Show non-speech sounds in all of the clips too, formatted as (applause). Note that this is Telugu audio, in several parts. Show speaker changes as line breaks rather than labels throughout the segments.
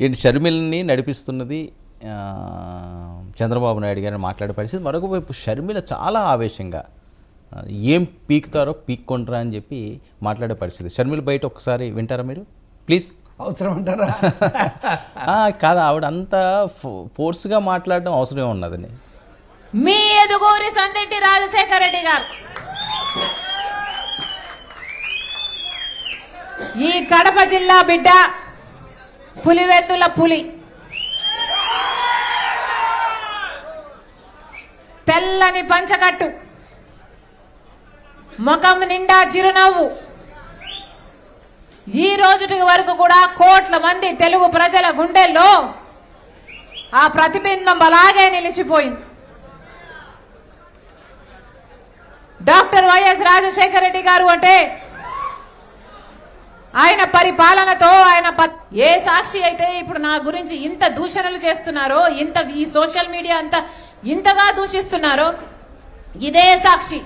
ఏంటి షర్మిలని నడిపిస్తున్నది చంద్రబాబు నాయుడు గారిని మాట్లాడే పరిస్థితి. మరొక వైపు షర్మిల చాలా ఆవేశంగా ఏం పీకుతారో పీక్కుంటారా అని చెప్పి మాట్లాడే పరిస్థితి. షర్మిల బయట ఒకసారి వింటారా మీరు? ప్లీజ్.
అవసరం అంటారా (laughs)
ఆ, కాదు ఆవిడ అంత ఫో- ఫోర్స్గా మాట్లాడడం అవసరం ఉన్నదని.
మీ ఎదుగూరి సందింటి రాజశేఖర రెడ్డి గారు. ఈ కడప జిల్లా బిడ్డ పులివెందుల పులి. తెల్లని పంచకట్టు. ముఖం నిండా చిరునవ్వు. ఈ రోజుటి వరకు కూడా కోట్ల మంది తెలుగు ప్రజల గుండెల్లో ఆ ప్రతిబింబం అలాగే నిలిచిపోయింది. డాక్టర్ వైఎస్ రాజశేఖర రెడ్డి గారు అంటే ఆయన పరిపాలనతో ఆయన ఏ సాక్షి అయితే ఇప్పుడు నా గురించి ఇంత దూషణలు చేస్తున్నారో ఇంత ఈ సోషల్ మీడియా అంత ఇంతగా దూషిస్తున్నారో ఇదే సాక్షి.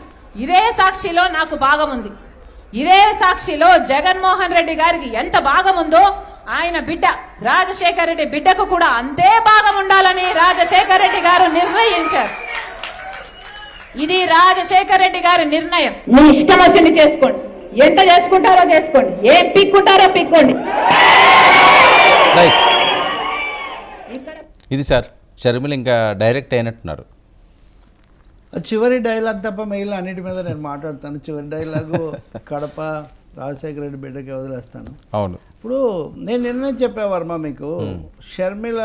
ఇదే సాక్షిలో నాకు భాగం ఉంది. ఇదే సాక్షిలో జగన్మోహన్ రెడ్డి గారికి ఎంత భాగం ఉందో ఆయన బిడ్డ రాజశేఖర రెడ్డి బిడ్డకు కూడా అంతే భాగం ఉండాలని రాజశేఖర రెడ్డి గారు నిర్ణయించారు. ఇది రాజశేఖర రెడ్డి గారి నిర్ణయం. మీ ఇష్టం వచ్చింది చేసుకోండి. ఎంత చేసుకుంటారో చేసుకోండి. ఏం పిక్కుంటారో పిక్కోండి.
ఇది సార్ షర్మిల ఇంకా డైరెక్ట్ అయినట్టున్నారు.
చివరి డైలాగ్ తప్ప మిగిలిన అన్నిటి మీద నేను మాట్లాడతాను. చివరి డైలాగు కడప రాజశేఖర రెడ్డి బిడ్డకి వదిలేస్తాను.
అవును.
ఇప్పుడు నేను నిన్నే చెప్పా వర్మ మీకు షర్మిల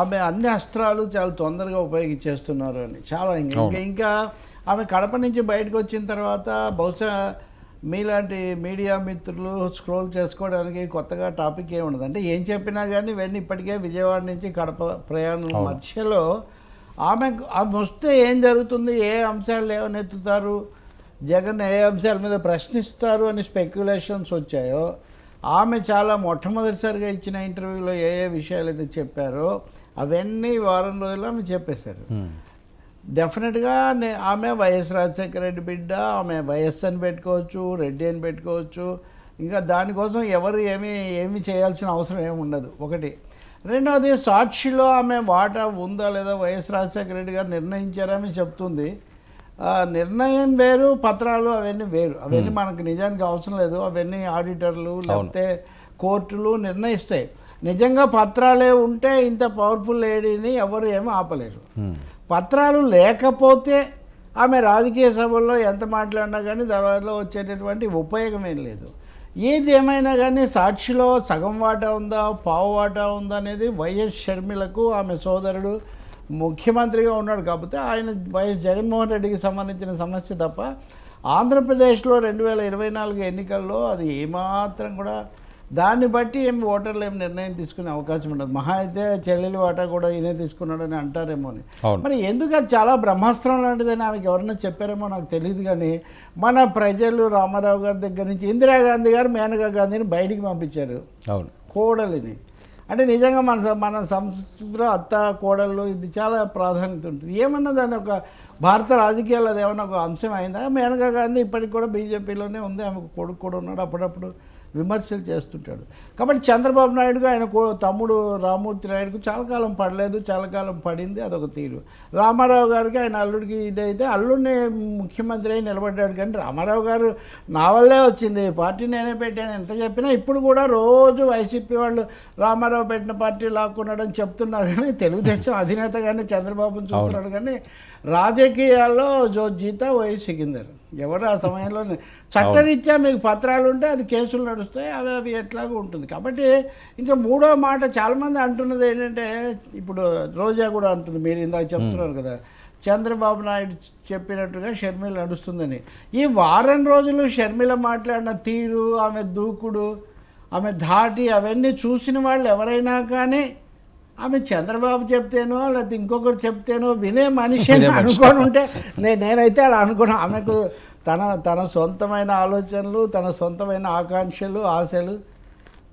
ఆమె అన్ని అస్త్రాలు చాలా తొందరగా ఉపయోగించేస్తున్నారు అని. చాలా ఇంకా ఇంకా ఇంకా ఆమె కడప నుంచి బయటకు వచ్చిన తర్వాత బహుశా మీలాంటి మీడియా మిత్రులు స్క్రోల్ చేసుకోవడానికి కొత్తగా టాపిక్ ఏమి ఉండదు. అంటే ఏం చెప్పినా కానీ ఇవన్నీ ఇప్పటికే విజయవాడ నుంచి కడప ప్రయాణం మధ్యలో ఆమె ఆమె వస్తే ఏం జరుగుతుంది? ఏ అంశాలు లేవనెత్తుతారు? జగన్ ఏ అంశాల మీద ప్రశ్నిస్తారు అని స్పెక్యులేషన్స్ వచ్చాయో ఆమె చాలా మొట్టమొదటిసారిగా ఇచ్చిన ఇంటర్వ్యూలో ఏ ఏ విషయాలు అయితే చెప్పారో అవన్నీ వారం రోజులు ఆమె చెప్పేశారు. డెఫినెట్గా నే ఆమె వైఎస్ రాజశేఖర రెడ్డి బిడ్డ ఆమె వైఎస్ అని పెట్టుకోవచ్చు రెడ్డి అని పెట్టుకోవచ్చు. ఇంకా దానికోసం ఎవరు ఏమి ఏమి చేయాల్సిన అవసరం ఏమి ఉండదు. ఒకటి. రెండవది సాక్షిలో ఆమె వాటా ఉందా లేదా వైఎస్ రాజశేఖర రెడ్డి గారు నిర్ణయించారని చెప్తుంది. నిర్ణయం వేరు పత్రాలు అవన్నీ వేరు. అవన్నీ మనకు నిజానికి అవసరం లేదు. అవన్నీ ఆడిటర్లు లేకపోతే కోర్టులు నిర్ణయిస్తాయి. నిజంగా పత్రాలే ఉంటే ఇంత పవర్ఫుల్ లేడీని ఎవరు ఏమీ ఆపలేరు. పత్రాలు లేకపోతే ఆమె రాజకీయ సభల్లో ఎంత మాట్లాడినా కానీ దానిలో వచ్చేటటువంటి ఉపయోగం ఏం లేదు. ఏది ఏమైనా కానీ సాక్షిలో సగం వాటా ఉందా పావు వాటా ఉందా అనేది వైఎస్ షర్మిలకు ఆమె సోదరుడు ముఖ్యమంత్రిగా ఉన్నాడు కాబట్టి ఆయన వైఎస్ జగన్మోహన్ రెడ్డికి సంబంధించిన సమస్య తప్ప ఆంధ్రప్రదేశ్లో రెండు వేల ఇరవై నాలుగు ఎన్నికల్లో అది ఏమాత్రం కూడా దాన్ని బట్టి ఏమి ఓటర్లు ఏమి నిర్ణయం తీసుకునే అవకాశం ఉండదు. మహా అయితే చెల్లెలి వాటా కూడా ఈయనే తీసుకున్నాడని అంటారేమో అని. మరి ఎందుకు అది చాలా బ్రహ్మాస్త్రం లాంటిదని ఆమెకి ఎవరైనా చెప్పారేమో నాకు తెలియదు కానీ మన ప్రజలు రామారావు గారి దగ్గర నుంచి ఇందిరాగాంధీ గారు మేనకా గాంధీని బయటికి పంపించారు.
అవును.
కోడలిని. అంటే నిజంగా మన మన సంస్కృతిలో అత్త కోడళ్ళు ఇది చాలా ప్రాధాన్యత ఉంటుంది. ఏమన్నా దాని ఒక భారత రాజకీయాల్లో అది ఏమన్నా ఒక అంశం అయిందా? మేనకా గాంధీ ఇప్పటికి కూడా బీజేపీలోనే ఉంది. ఆమెకు కొడుకు కూడా ఉన్నాడు అప్పుడప్పుడు. విమర్శలు చేస్తుంటాడు. కాబట్టి చంద్రబాబు నాయుడుగా ఆయన తమ్ముడు రామూర్తి నాయుడుకు చాలా కాలం పడలేదు చాలా కాలం పడింది అదొక తీరు. రామారావు గారికి ఆయన అల్లుడికి ఇదైతే అల్లుడిని ముఖ్యమంత్రి అయి నిలబడ్డాడు కానీ రామారావు గారు నా వల్లే వచ్చింది. పార్టీ నేనే పెట్టాను ఎంత చెప్పినా ఇప్పుడు కూడా రోజు వైసీపీ వాళ్ళు రామారావు పెట్టిన పార్టీ లాక్కున్నాడని చెప్తున్నారు కానీ తెలుగుదేశం అధినేతగానే చంద్రబాబును చూస్తున్నాడు కానీ రాజకీయాల్లో జో జీత వై సికిందర్ ఎవరు ఆ సమయంలో చట్టరీత్యా మీకు పత్రాలు ఉంటే అది కేసులు నడుస్తాయి అవి అవి ఎట్లాగో ఉంటుంది. కాబట్టి ఇంకా మూడో మాట చాలామంది అంటున్నది ఏంటంటే ఇప్పుడు రోజా కూడా అంటుంది మీరు ఇందాక చెప్తున్నారు కదా చంద్రబాబు నాయుడు చెప్పినట్టుగా షర్మిల నడుస్తుందని. ఈ వారం రోజులు షర్మిల మాట్లాడిన తీరు ఆమె దూకుడు ఆమె ధాటి అవన్నీ చూసిన వాళ్ళు ఎవరైనా కానీ ఆమె చంద్రబాబు చెప్తేనో లేకపోతే ఇంకొకరు చెప్తేనో వినే మనిషి. అనుకొని ఉంటే నే- నేనైతే అలా అనుకున్నాను ఆమెకు తన తన సొంతమైన ఆలోచనలు తన సొంతమైన ఆకాంక్షలు ఆశలు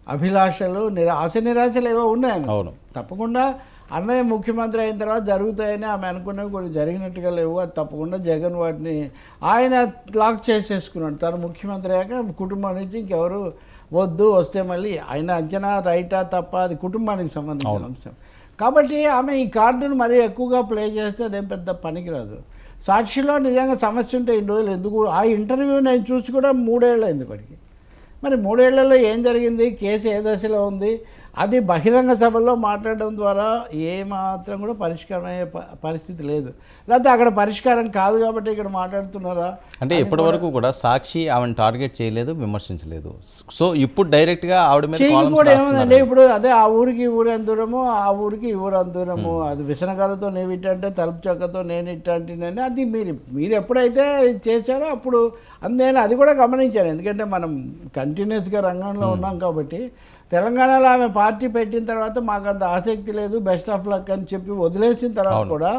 అభిలాషలు నిరా ఆశ నిరాశలు ఏవో ఉన్నాయి.
అవును.
తప్పకుండా అన్నయ్య ముఖ్యమంత్రి అయిన తర్వాత జరుగుతాయని ఆమె అనుకున్నవి కొన్ని జరిగినట్టుగా లేవు అది తప్పకుండా జగన్ వాటిని ఆయన లాక్ చేసేసుకున్నాడు తను ముఖ్యమంత్రి అయ్యాక కుటుంబం నుంచి ఇంకెవరు వద్దు వస్తే మళ్ళీ ఆయన అంచనా రైటా తప్ప అది కుటుంబానికి సంబంధించిన అంశం. కాబట్టి ఆమె ఈ కార్డును మరీ ఎక్కువగా ప్లే చేస్తే అదేం పెద్ద పనికిరాదు. సాక్షిలో నిజంగా సమస్య ఉంటే ఇన్ని రోజులు ఎందుకు? ఆ ఇంటర్వ్యూ నేను చూసి కూడా మూడేళ్ళు అయింది ఇప్పటికి. మరి మూడేళ్ళలో ఏం జరిగింది? కేసు ఏ దశలో ఉంది? అది బహిరంగ సభల్లో మాట్లాడడం ద్వారా ఏ మాత్రం కూడా పరిష్కారం అయ్యే ప- పరిస్థితి లేదు. లేకపోతే అక్కడ పరిష్కారం కాదు కాబట్టి ఇక్కడ మాట్లాడుతున్నారా?
అంటే ఇప్పటి వరకు కూడా సాక్షి ఆమెను టార్గెట్ చేయలేదు విమర్శించలేదు. సో ఇప్పుడు డైరెక్ట్గా ఆవిడ మీద
కూడా. ఏముందండి? ఇప్పుడు అదే ఆ ఊరికి ఊరు ఎంత దూరము ఆ ఊరికి ఈ ఊరు అంత దూరము అది విసనకాలతో నేను ఇట్టంటే తలుపు చెక్కతో నేను ఇట్టంటినని అది మీరు మీరు ఎప్పుడైతే చేశారో అప్పుడు అది నేను అది కూడా గమనించాను. ఎందుకంటే మనం కంటిన్యూస్గా రంగంలో ఉన్నాం కాబట్టి తెలంగాణలో ఆమె పార్టీ పెట్టిన తర్వాత మాకు అంత ఆసక్తి లేదు బెస్ట్ ఆఫ్ లక్ అని చెప్పి వదిలేసిన తర్వాత. కూడా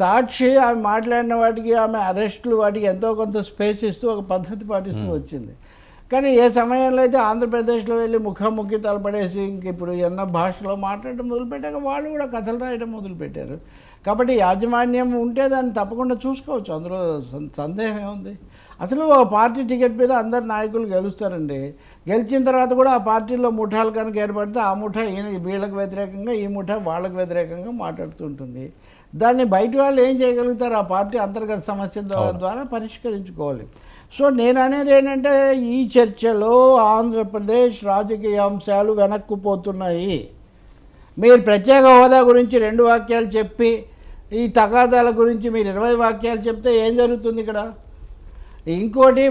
సాక్షి ఆమె మాట్లాడిన వాటికి ఆమె అరెస్టులు వాటికి ఎంతో కొంత స్పేస్ ఇస్తూ ఒక పద్ధతి పాటిస్తూ వచ్చింది. కానీ ఏ సమయంలో అయితే ఆంధ్రప్రదేశ్లో వెళ్ళి ముఖాముఖి తలపడేసి ఇంక ఇప్పుడు ఎన్న భాషలో మాట్లాడడం మొదలుపెట్టాక వాళ్ళు కూడా కథలు రాయడం మొదలుపెట్టారు. కాబట్టి యాజమాన్యం ఉంటే దాన్ని తప్పకుండా చూసుకోవచ్చు. అందులో సందేహం ఏముంది? అసలు పార్టీ టికెట్ మీద అందరు నాయకులు గెలుస్తారండి. గెలిచిన తర్వాత కూడా ఆ పార్టీలో ముఠాలు కనుక ఏర్పడితే ఆ ముఠా ఈయన వీళ్ళకి వ్యతిరేకంగా ఈ ముఠా వాళ్ళకి వ్యతిరేకంగా మాట్లాడుతుంటుంది దాన్ని బయట వాళ్ళు ఏం చేయగలుగుతారు? ఆ పార్టీ అంతర్గత సమస్య ద్వారా- పరిష్కరించుకోవాలి. సో నేను అనేది ఏంటంటే ఈ చర్చలో ఆంధ్రప్రదేశ్ రాజకీయ అంశాలు వెనక్కుపోతున్నాయి. మీరు ప్రత్యేక హోదా గురించి రెండు వాక్యాలు చెప్పి ఈ తగాదాల గురించి మీరు ఇరవై వాక్యాలు చెప్తే ఏం జరుగుతుంది ఇక్కడ? ఇంకోటి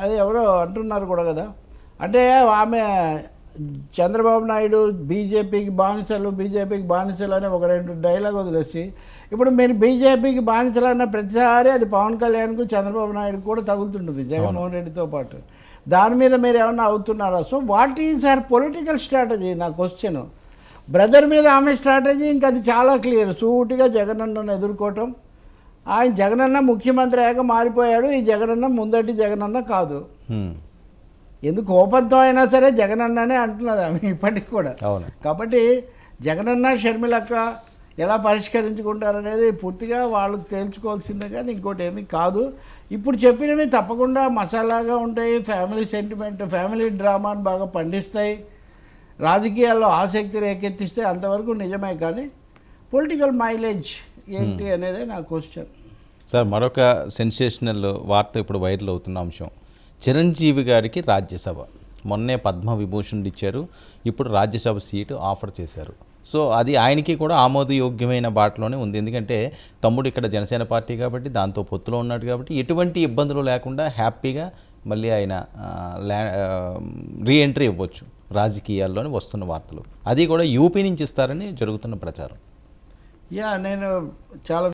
అది ఎవరో అంటున్నారు కూడా కదా. అంటే ఆమె చంద్రబాబు నాయుడు బీజేపీకి బానిసలు బీజేపీకి బానిసలు అని ఒక రెండు డైలాగ్ వదిలేసి ఇప్పుడు మీరు బీజేపీకి బానిసలు అన్న ప్రతిసారి అది పవన్ కళ్యాణ్కు చంద్రబాబు నాయుడు కూడా తగులుతుంటుంది జగన్మోహన్ రెడ్డితో పాటు. దాని మీద మీరు ఏమన్నా అవుతున్నారా? So what is our political strategy? నా క్వశ్చన్. బ్రదర్ మీద ఆమె స్ట్రాటజీ ఇంకా అది చాలా క్లియర్. సూటిగా జగనన్నను ఎదుర్కోవటం. ఆయన జగనన్న ముఖ్యమంత్రి అయ్యాక మారిపోయాడు. ఈ జగనన్న ముందటి జగనన్న కాదు. ఎందుకు కోపంతో అయినా సరే జగనన్ననే అంటున్నది ఆమె ఇప్పటికి కూడా.
అవును.
కాబట్టి జగనన్న షర్మిలక్క ఎలా పరిష్కరించుకుంటారనేది పూర్తిగా వాళ్ళకి తేల్చుకోవాల్సిందే కానీ ఇంకోటి ఏమీ కాదు. ఇప్పుడు చెప్పినవి తప్పకుండా మసాలాగా ఉంటాయి ఫ్యామిలీ సెంటిమెంట్ ఫ్యామిలీ డ్రామాని బాగా పండిస్తాయి రాజకీయాల్లో ఆసక్తి రేకెత్తిస్తే అంతవరకు నిజమే కానీ పొలిటికల్ మైలేజ్ ఏంటి అనేదే నా క్వశ్చన్.
సార్ మరొక సెన్సేషనల్ వార్త ఇప్పుడు వైరల్ అవుతున్న అంశం. చిరంజీవి గారికి రాజ్యసభ. మొన్నే పద్మ విభూషణ్ ఇచ్చారు. ఇప్పుడు రాజ్యసభ సీటు ఆఫర్ చేశారు. సో అది ఆయనకి కూడా ఆమోదయోగ్యమైన బాటలోనే ఉంది. ఎందుకంటే తమ్ముడు ఇక్కడ జనసేన పార్టీ కాబట్టి దాంతో పొత్తులో ఉన్నాడు కాబట్టి ఎటువంటి ఇబ్బందులు లేకుండా హ్యాపీగా మళ్ళీ ఆయన ల్యా రీ ఎంట్రీ ఇవ్వచ్చు. రాజకీయాల్లోనే వస్తున్న వార్తలు. అది కూడా యూపీ నుంచి ఇస్తారని జరుగుతున్న ప్రచారం.
యా నేను చాలా